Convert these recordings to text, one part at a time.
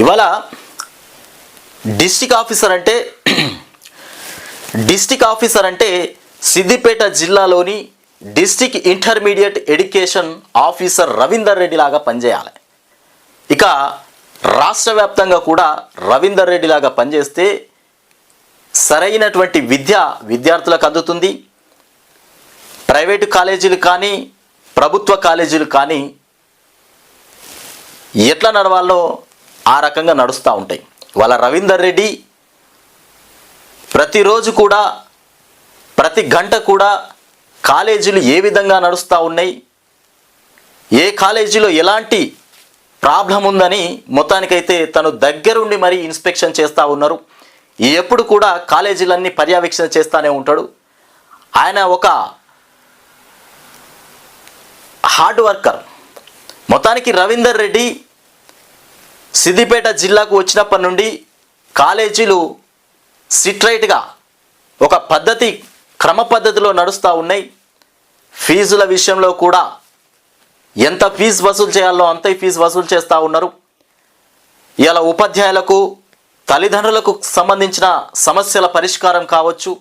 ఇవాళ district officer అంటే district officer అంటే సిద్దిపేట జిల్లాలోని district intermediate education officer Ravinder Reddy లాగా పనిచేయాలి. ఇక రాష్ట్ర వ్యాప్తంగా కూడా రవీందర్ రెడ్డి లాగా పనిచేస్తే సరైనటువంటి విద్య విద్యార్థులకు అందుతుంది. ప్రైవేటు కాలేజీలు కానీ ప్రభుత్వ కాలేజీలు కానీ ఎట్లా నడవాలో ఆ రకంగా నడుస్తూ ఉంటాయి. వాళ్ళ రవీందర్ రెడ్డి ప్రతిరోజు కూడా ప్రతి గంట కూడా కాలేజీలు ఏ విధంగా నడుస్తూ ఉన్నాయి ఏ కాలేజీలో ఎలాంటి ప్రాబ్లం ఉందని మొత్తానికైతే తను దగ్గరుండి మరీ ఇన్స్పెక్షన్ చేస్తూ ఉన్నారు. ఎప్పుడు కూడా కాలేజీలన్నీ పర్యవేక్షణ చేస్తూనే ఉంటాడు. ఆయన ఒక హార్డ్ వర్కర్. మొత్తానికి రవీందర్ రెడ్డి సిద్దిపేట జిల్లాకు వచ్చినప్పటి నుండి కాలేజీలు సిట్రైట్గా ఒక పద్ధతి క్రమ పద్ధతిలో నడుస్తూ ఉన్నాయి. ఫీజుల విషయంలో కూడా ఎంత ఫీజు వసూలు చేయాలో అంతే ఫీజు వసూలు చేస్తూ ఉన్నారు. ఇలా ఉపాధ్యాయులకు తల్లిదండ్రులకు సంబంధించిన సమస్యల పరిష్కారం కావచ్చు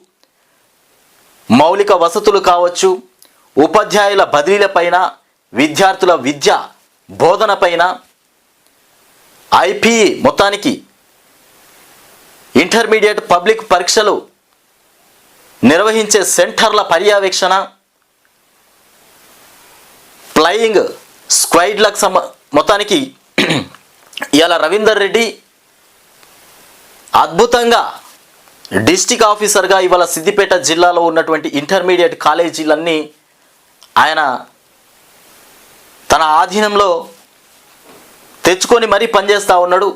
మౌలిక వసతులు కావచ్చు ఉపాధ్యాయుల బదిలీలపైన విద్యార్థుల విద్య బోధనపైన ఐపీఈ మొత్తానికి ఇంటర్మీడియట్ పబ్లిక్ పరీక్షలు నిర్వహించే సెంటర్ల పర్యవేక్షణ ఫ్లయింగ్ స్క్వైడ్లకు సంబ మొత్తానికి ఇలా రవీందర్ రెడ్డి అద్భుతంగా డిస్టిక్ ఆఫీసర్గా ఇవాళ సిద్దిపేట జిల్లాలో ఉన్నటువంటి ఇంటర్మీడియట్ కాలేజీలన్నీ ఆయన తన ఆధీనంలో తెచ్చుకొని మరీ పనిచేస్తూ ఉన్నాడు.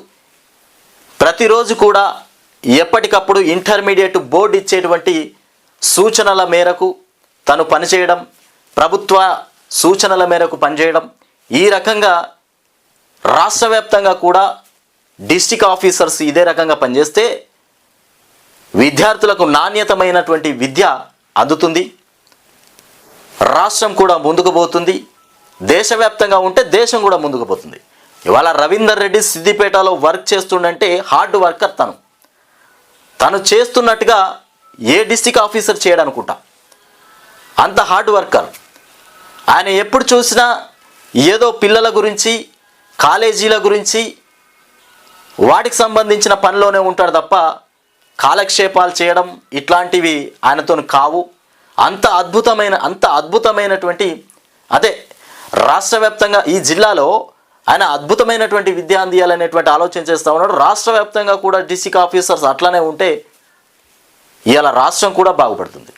ప్రతిరోజు కూడా ఎప్పటికప్పుడు ఇంటర్మీడియట్ బోర్డు ఇచ్చేటువంటి సూచనల మేరకు తను పనిచేయడం ప్రభుత్వ సూచనల మేరకు పనిచేయడం ఈ రకంగా రాష్ట్ర వ్యాప్తంగా కూడా డిస్టిక్ ఆఫీసర్స్ ఇదే రకంగా పనిచేస్తే విద్యార్థులకు నాణ్యతమైనటువంటి విద్య అందుతుంది. రాష్ట్రం కూడా ముందుకు పోతుంది. దేశవ్యాప్తంగా ఉంటే దేశం కూడా ముందుకు పోతుంది. ఇవాళ రవీందర్ రెడ్డి సిద్దిపేటలో వర్క్ చేస్తుండంటే హార్డ్ వర్కర్ తను. తను చేస్తున్నట్టుగా ఏ డిస్టిక్ ఆఫీసర్ చేయడనుకుంటా. అంత హార్డ్ వర్కర్. ఆయన ఎప్పుడు చూసినా ఏదో పిల్లల గురించి కాలేజీల గురించి వాటికి సంబంధించిన పనిలోనే ఉంటాడు తప్ప కాలక్షేపాలు చేయడం ఇట్లాంటివి ఆయనతో కావు. అంత అద్భుతమైన అంత అద్భుతమైనటువంటి అదే రాష్ట్ర వ్యాప్తంగా ఈ జిల్లాలో ఆయన అద్భుతమైనటువంటి విద్య అందియాలనేటువంటి ఆలోచన చేస్తూ ఉన్నాడు. రాష్ట్ర వ్యాప్తంగా కూడా డిస్టిక్ ఆఫీసర్స్ అట్లానే ఉంటే ఇవాళ రాష్ట్రం కూడా బాగుపడుతుంది.